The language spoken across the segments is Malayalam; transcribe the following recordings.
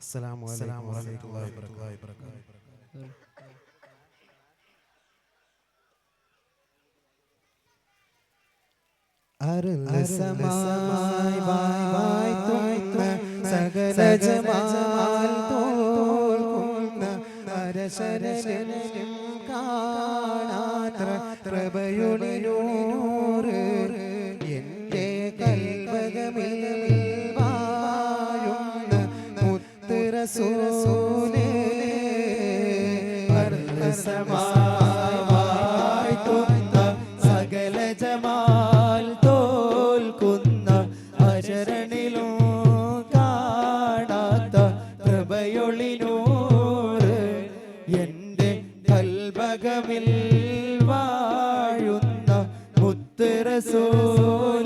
السلام عليكم ورحمة الله وبركاته അരുളസമായി വായി തോന്ന സകല ജമാൽ തോൽക്കുന്ന അരശരശനും കാണാത്ര പ്രഭയുടിനൂർ ਰਸੋ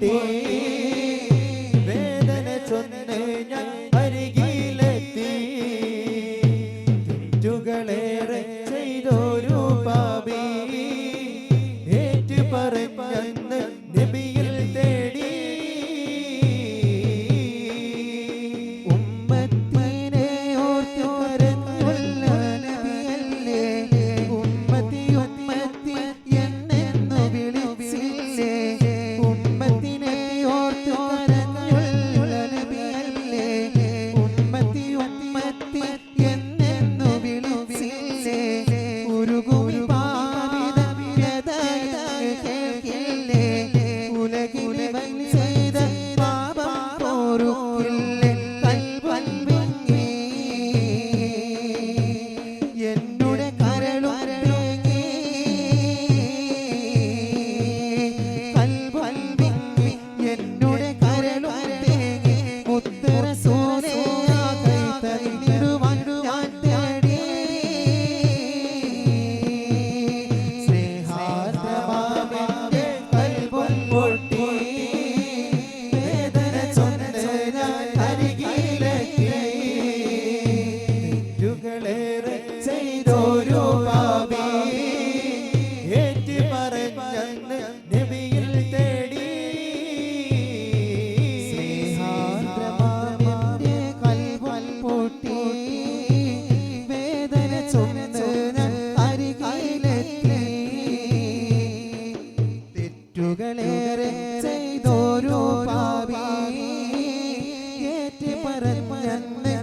tem മക്കളേറെ ചെയ്തോരോ പാവി ഏറ്റ് പറഞ്ഞെന്നെ